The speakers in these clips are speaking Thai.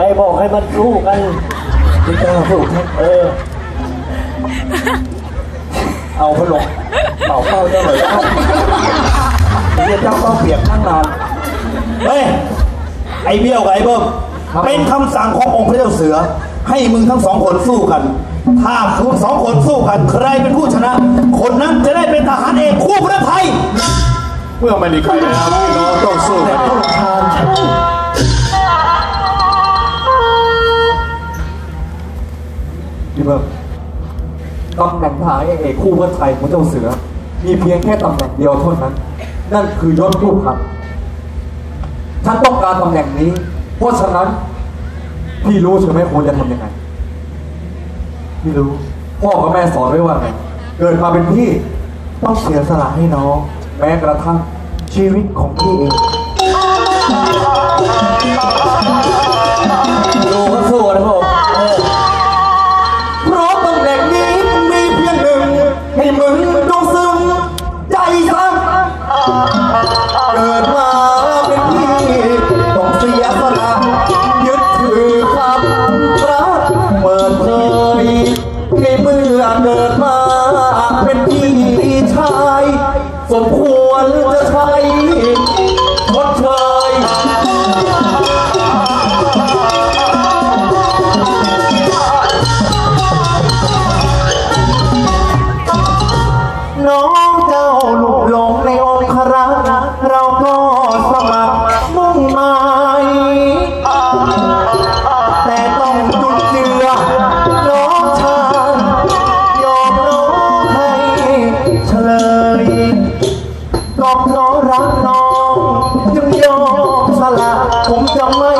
ไปบอกให้มันสู้กันไม่กล้าพูดครับเออ เอาพัดลมเป่าเป้าเจ้าหน่อยครับเรียกเจ้าต้องเปียกนั่งนานเฮ้ยไอ้เบี้ยวกับไอ้เบิ้มครับเป็นคำสั่งขององค์พระเจ้าเสือ ให้มึงทั้งสองคนสู้กัน ถ้าคุณสองคนสู้กัน ใครเป็นผู้ชนะ คนนั้นจะได้เป็นทหารเอกคู่พระไทย เมื่อไม่มีใครแล้วพี่น้องต้องสู้แต่กัน พี่เบิ้มตำแหน่งทหารเอกคู่พื่อไทยของเจ้าเสือ มีเพียงแค่ตำแหน่งเดียวเท่านั้น นั่นคือยศผู้พันฉันต้องการตำแหน่งนี้ เพราะฉะนั้นพี่รู้ใช่ไหมควรจะทำยังไงพี่รู้ พ่อกับแม่สอนไว้ว่าไงเกิดมาเป็นพี่ต้องเสียสละให้น้อง แม้กระทั่งชีวิตของพี่เองดูเขาสู้นะ สมควรจะใช้ชดเชย ยอมสละผมจะไม่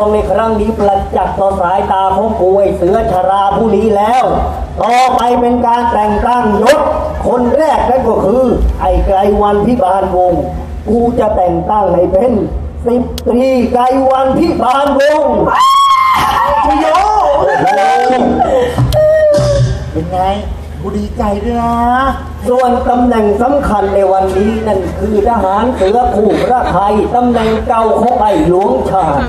องในครั้งนี้ประจักษ์ต่อสายตาของกูไอ้เสือชราผู้นี้แล้ว ต่อไปเป็นการแต่งตั้งยศคนแรกนั่นก็คือ ไอ้ไกรวันพิบาลวงศ์กูจะแต่งตั้งให้เป็นสิบตรีไกรวันพิบาลวงศ์ชโยเป็นไงกูดีใจด้วยนะ ส่วนตำแหน่งสำคัญในวันนี้นั่นคือทหารเสือผู้พระไทยตำแหน่งเก่าของไอ้หลวงชาญ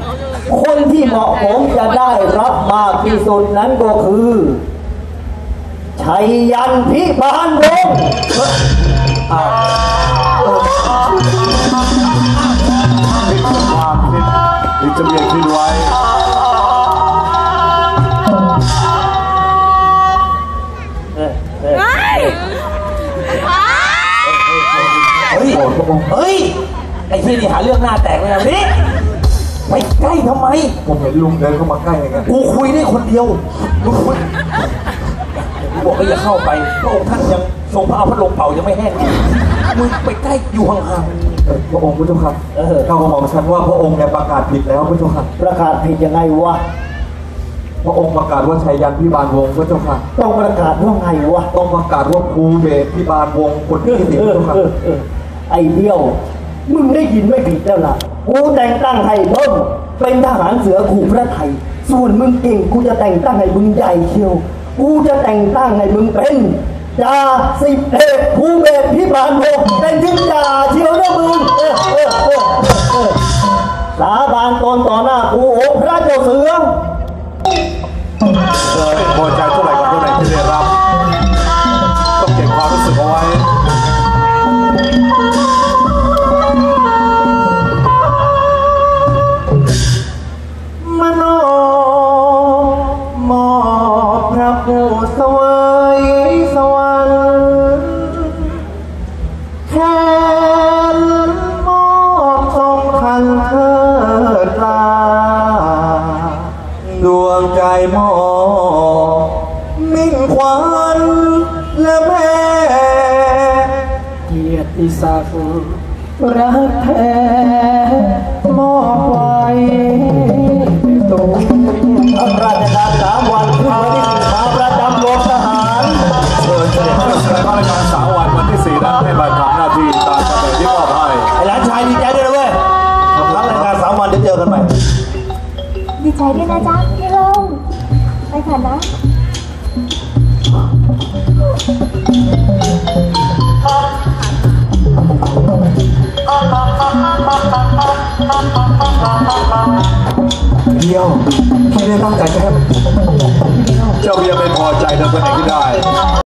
คนที่เหมาะสมจะได้รับมากที่สุดนั้นก็คือชัยยันพิบาลวงศ์ความคิดที่จะเรียกคิดไว้เออเออเฮ้ยโอ้พระองค์เฮ้ย ไอ้ที่นี่หาเรื่องหน้าแตกเลยนะนี่ ไปใกล้ทำไม ผมเห็นลุงเดินเข้ามาใกล้อย่างเงี้ยกูคุยได้คนเดียวมึงคุยกูบอกว่าอย่าเข้าไปพระองค์ท่านยังทรงพระเอาพัดลมเป่ายังไม่แห้งมึงไปใกล้อยู่ห่างเอ่อพระองค์พระเจ้าค่ะเออข้าก็บอกฉันว่าพระองค์เนี่ยประกาศผิดแล้วพระเจ้าค่ะ ประกาศผิดยังไงวะ พระองค์ประกาศว่าชัยยันพิบาลวงศ์พระเจ้าค่ะ ต้องประกาศว่าไงวะ ต้องประกาศว่าภูเบศพิบาลวงศ์คนที่สิบเอพระอเจ้าค่ะ เออเออไอ้เบี้ยว มึงได้ยินไม่ผิดแล้วล่ะ กูแต่งตั้งให้เบิ้มเป็นทหารเสือขู่พระไทย ส่วนมึงเก่งกูจะแต่งตั้งให้มึงใหญ่เชียว กูจะแต่งตั้งให้มึงเป็นจ่าสิบเอกภูเบศพิบาลวงศ์เป็นถึงจ่าเชียวนะมึงสาบานตนต่อหน้ากูโองค์พระเจ้าเสือเออพอใจเท่าไหร่กับเท่าไหร่ที่ได้รับต้องเสวยสวรรค์แทนมอบทองคันเธอดลาดวงใจมอมิ่งขวัญและแม่เกียรติศักดิ์รักแท้มอบไว้ตรงพระราชทานสามวัน ดีใจด้วยนะจ๊ะพี่ลงไปก่อนนะเดียวไม่ได้ตั้งใจแค่เจ้าเบียร์ไม่พอใจนะคนไหนก็ได้